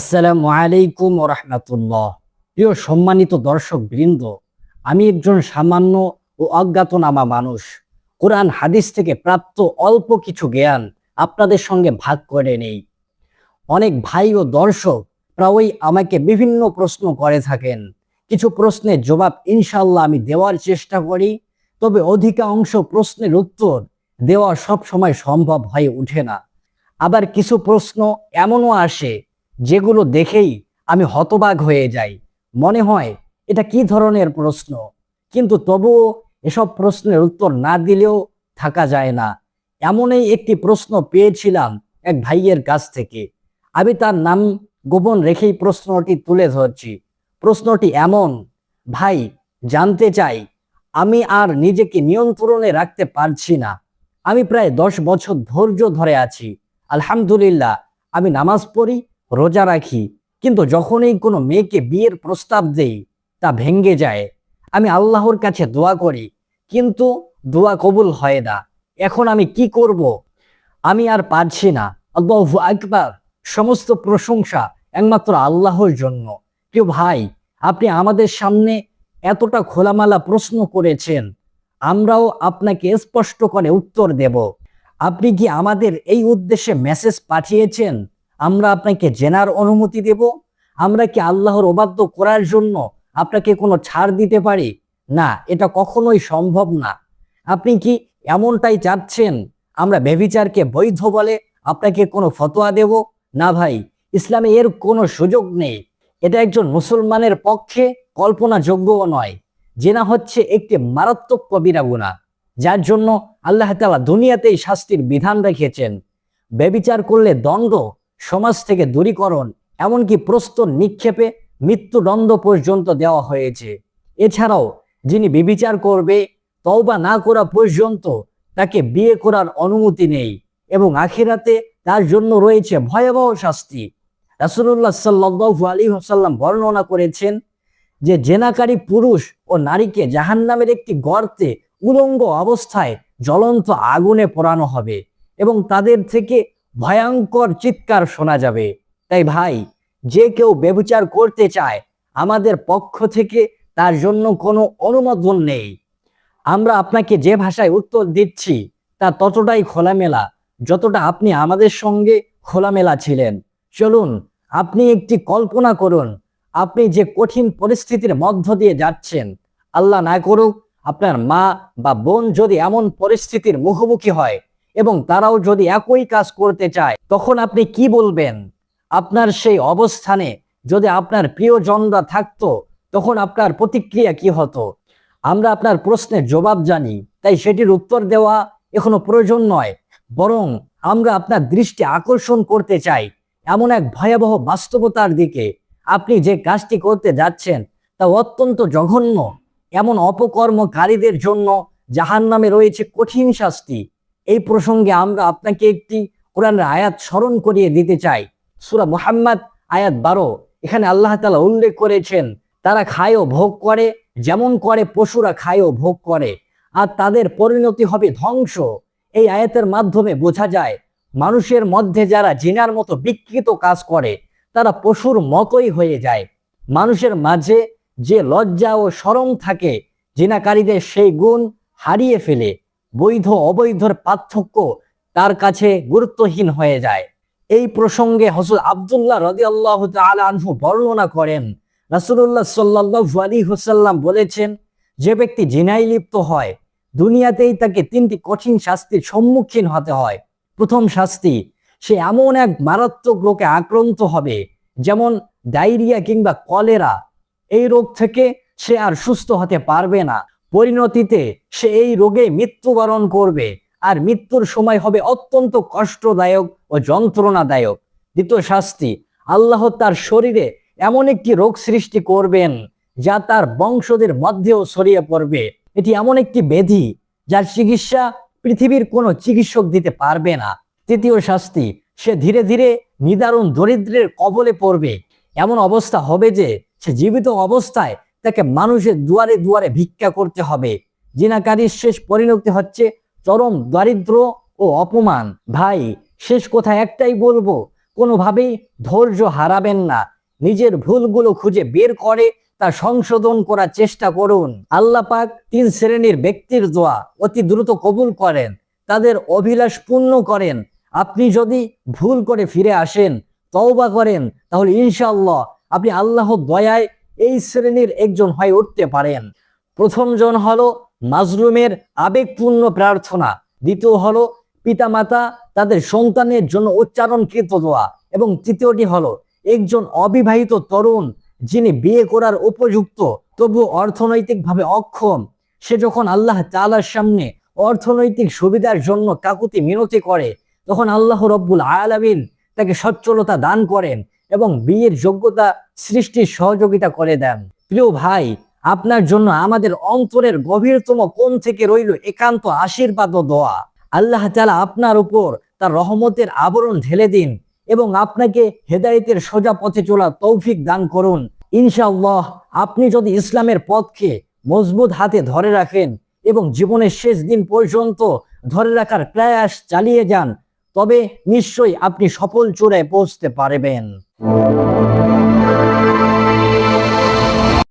আসসালামু আলাইকুম রহমতুল্লাহ। প্রিয় সম্মানিত দর্শক বৃন্দ আমি একজন সামান্য ও অজ্ঞাতনামা মানুষ। কোরআন হাদিস থেকে প্রাপ্ত অল্প কিছু জ্ঞান আপনাদের সঙ্গে ভাগ করে নেই। অনেক ভাই ও দর্শক প্রায়ই আমাকে বিভিন্ন প্রশ্ন করে থাকেন। কিছু প্রশ্নের জবাব ইনশাল্লাহ আমি দেওয়ার চেষ্টা করি, তবে অধিকাংশ প্রশ্নের উত্তর দেওয়া সব সময় সম্ভব হয়ে ওঠে না। আবার কিছু প্রশ্ন এমনও আসে যেগুলো দেখেই আমি হতবাক হয়ে যাই। মনে হয় এটা কি ধরনের প্রশ্ন? কিন্তু তবুও এসব প্রশ্নের উত্তর না দিলেও থাকা যায় না। এমনই একটি প্রশ্ন পেয়েছিলাম এক ভাইয়ের কাছ থেকে। আমি তার নাম গোপন রেখেই প্রশ্নটি তুলে ধরছি। প্রশ্নটি এমন, ভাই, জানতে চাই, আমি আর নিজেকে নিয়ন্ত্রণে রাখতে পারছি না। আমি প্রায় দশ বছর ধৈর্য ধরে আছি। আলহামদুলিল্লাহ, আমি নামাজ পড়ি রোজা রাখি, কিন্তু যখনই কোনো মেয়েকে বিয়ের প্রস্তাব দেই, তা ভেঙ্গে যায়। আমি আল্লাহর কাছে দোয়া করি, কিন্তু দোয়া কবুল হয় না। এখন আমি কি করব? আমি আর পারছি না। আল্লাহু আকবার। সমস্ত প্রশংসা একমাত্র আল্লাহর জন্য। কেউ ভাই, আপনি আমাদের সামনে এতটা খোলামালা প্রশ্ন করেছেন। আমরাও আপনাকে স্পষ্ট করে উত্তর দেব। আপনি কি আমাদের এই উদ্দেশ্যে মেসেজ পাঠিয়েছেন? আমরা আপনাকে জেনার অনুমতি দেব। আমরা কি আল্লাহর অবাধ্য করার জন্য আপনাকে কোনো ছাড় দিতে পারি? না, এটা কখনোই সম্ভব না। আপনি কি এমনটাই চাচ্ছেন? আমরা বেবিচারকে বৈধ বলে আপনাকে কোনো ফতোয়া দেব? না ভাই, ইসলামে এর কোনো সুযোগ নেই। এটা একজন মুসলমানের পক্ষে কল্পনাযোগ্যও নয়। জেনা হচ্ছে একটি মারাত্মক কবিরা গুণা, যার জন্য আল্লাহ তালা দুনিয়াতেই শাস্তির বিধান রেখেছেন বেবিচার করলে দণ্ড সমাজ থেকে দূরীকরণ, এমনকি প্রস্তর নিক্ষেপে মৃত্যুদণ্ড পর্যন্ত দেওয়া হয়েছে। এছাড়াও, যিনি বিবিচার করবে, তওবা না করা পর্যন্ত তাকে বিয়ে করার অনুমতি নেই এবং আখিরাতে তার জন্য রয়েছে ভয়াবহ শাস্তি। রাসুল্লাহ সাল্লু আলী হাসাল্লাম বর্ণনা করেছেন যে, জেনাকারী পুরুষ ও নারীকে জাহান্নামের একটি গর্তে উলঙ্গ অবস্থায় জ্বলন্ত আগুনে পোড়ানো হবে এবং তাদের থেকে ভয়ঙ্কর চিৎকার শোনা যাবে। তাই ভাই, যে কেউ ব্যবচার করতে চায়, আমাদের পক্ষ থেকে তার জন্য কোনো অনুমোদন নেই। আমরা আপনাকে যে ভাষায় উত্তর দিচ্ছি, তা ততটাই খোলামেলা, যতটা আপনি আমাদের সঙ্গে খোলামেলা ছিলেন। চলুন, আপনি একটি কল্পনা করুন, আপনি যে কঠিন পরিস্থিতির মধ্য দিয়ে যাচ্ছেন, আল্লাহ না করুক, আপনার মা বা বোন যদি এমন পরিস্থিতির মুখোমুখি হয় এবং তারাও যদি একই কাজ করতে চায়, তখন আপনি কি বলবেন? আপনার সেই অবস্থানে যদি আপনার প্রিয়জনরা থাকতো, তখন আপনার প্রতিক্রিয়া কি হতো? আমরা আপনার প্রশ্নের জবাব জানি, তাই সেটির উত্তর দেওয়া এখনও প্রয়োজন নয়। বরং আমরা আপনার দৃষ্টি আকর্ষণ করতে চাই, এমন এক ভয়াবহ বাস্তবতার দিকে। আপনি যে কাজটি করতে যাচ্ছেন, তা অত্যন্ত জঘন্য, এমন অপকর্মকারীদের জন্য জাহান নামে রয়েছে কঠিন শাস্তি। এই প্রসঙ্গে আমরা আপনাকে একটি কোরআনের আয়াত স্মরণ করিয়ে দিতে চাই। সুরা মোহাম্মদ, আয়াত বারো। এখানে আল্লাহ তালা উল্লেখ করেছেন, তারা খায় ও ভোগ করে, যেমন করে পশুরা খায় ও ভোগ করে, আর তাদের পরিণতি হবে ধ্বংস। এই আয়াতের মাধ্যমে বোঝা যায়, মানুষের মধ্যে যারা জিনার মতো বিকৃত কাজ করে, তারা পশুর মতোই হয়ে যায়। মানুষের মাঝে যে লজ্জা ও সরম থাকে, জিনাকারীদের সেই গুণ হারিয়ে ফেলে। বৈধ অবৈধর পার্থক্য তার কাছে গুরুত্বহীন হয়ে যায়। এই প্রসঙ্গে হজরত আবদুল্লাহ রদি আল্লাহ আনহু বর্ণনা করেন। রাসুল্লাহ সাল্লাহু আলী হুসাল্লাম বলেছেন, যে ব্যক্তি জিনাই লিপ্ত হয়, দুনিয়াতেই তাকে তিনটি কঠিন শাস্তির সম্মুখীন হতে হয়। প্রথম শাস্তি, সে এমন এক মারাত্মক রোগে আক্রান্ত হবে, যেমন ডায়রিয়া কিংবা কলেরা। এই রোগ থেকে সে আর সুস্থ হতে পারবে না। পরিণতিতে সে এই রোগে মৃত্যুবরণ করবে। আর মৃত্যুর সময় হবে অত্যন্ত কষ্টদায়ক ও যন্ত্রণাদায়ক। দ্বিতীয় শাস্তি, আল্লাহ তার শরীরে এমন একটি রোগ সৃষ্টি করবেন যা তার বংশদের মধ্যেও ছড়িয়ে পড়বে। এটি এমন একটি ব্যাধি যার চিকিৎসা পৃথিবীর কোনো চিকিৎসক দিতে পারবে না। তৃতীয় শাস্তি, সে ধীরে ধীরে নিদারুণ দরিদ্রের কবলে পড়বে। এমন অবস্থা হবে যে সে জীবিত অবস্থায় তাকে মানুষের দুয়ারে দুয়ারে ভিক্ষা করতে হবে। জিনাকারীর শেষ পরিণতি হচ্ছে চরম দারিদ্র ও অপমান। ভাই, শেষ কথা একটাই বলব, কোনোভাবেই ধৈর্য হারাবেন না। নিজের ভুলগুলো খুঁজে বের করে তা সংশোধন করার চেষ্টা করুন। আল্লাহ পাক তিন শ্রেণির ব্যক্তির দোয়া অতি দ্রুত কবুল করেন, তাদের অভিলাষ পূর্ণ করেন। আপনি যদি ভুল করে ফিরে আসেন, তওবা করেন, তাহলে ইনশাআল্লাহ আপনি আল্লাহর দয়ায় এই শ্রেণির একজন হয়ে উঠতে পারেন। প্রথম জন হলো মাজলুমের আবেগপূর্ণ প্রার্থনা। দ্বিতীয় হলো পিতামাতা তাদের সন্তানের জন্য উচ্চারণকৃত দোয়া। এবং তৃতীয়টি হলো একজন অবিবাহিত তরুণ যিনি বিয়ে করার উপযুক্ত তবু অর্থনৈতিকভাবে অক্ষম। সে যখন আল্লাহ তাআলার সামনে অর্থনৈতিক সুবিধার জন্য কাকুতি মিনতি করে, তখন আল্লাহ রব্বুল আলামিন তাকে সচ্ছলতা দান করেন। এবং বিয়ের যোগ্যতা সৃষ্টির সহযোগিতা করে দেন। প্রিয় ভাই, আপনার জন্য আমাদের অন্তরের গভীরতম কোণ থেকে রইল একান্ত আশীর্বাদ ও দোয়া। আল্লাহ তাআলা আপনার উপর তার রহমতের আবরণ ঢেলে দিন এবং আপনাকে হেদায়েতের সোজা পথে চলা তৌফিক দান করুন। ইনশাআল্লাহ, আপনি যদি ইসলামের পথকে মজবুত হাতে ধরে রাখেন এবং জীবনের শেষ দিন পর্যন্ত ধরে রাখার প্রয়াস চালিয়ে যান, তবে নিশ্চয়ই আপনি সফল চূড়ায় পৌঁছতে পারবেন। Música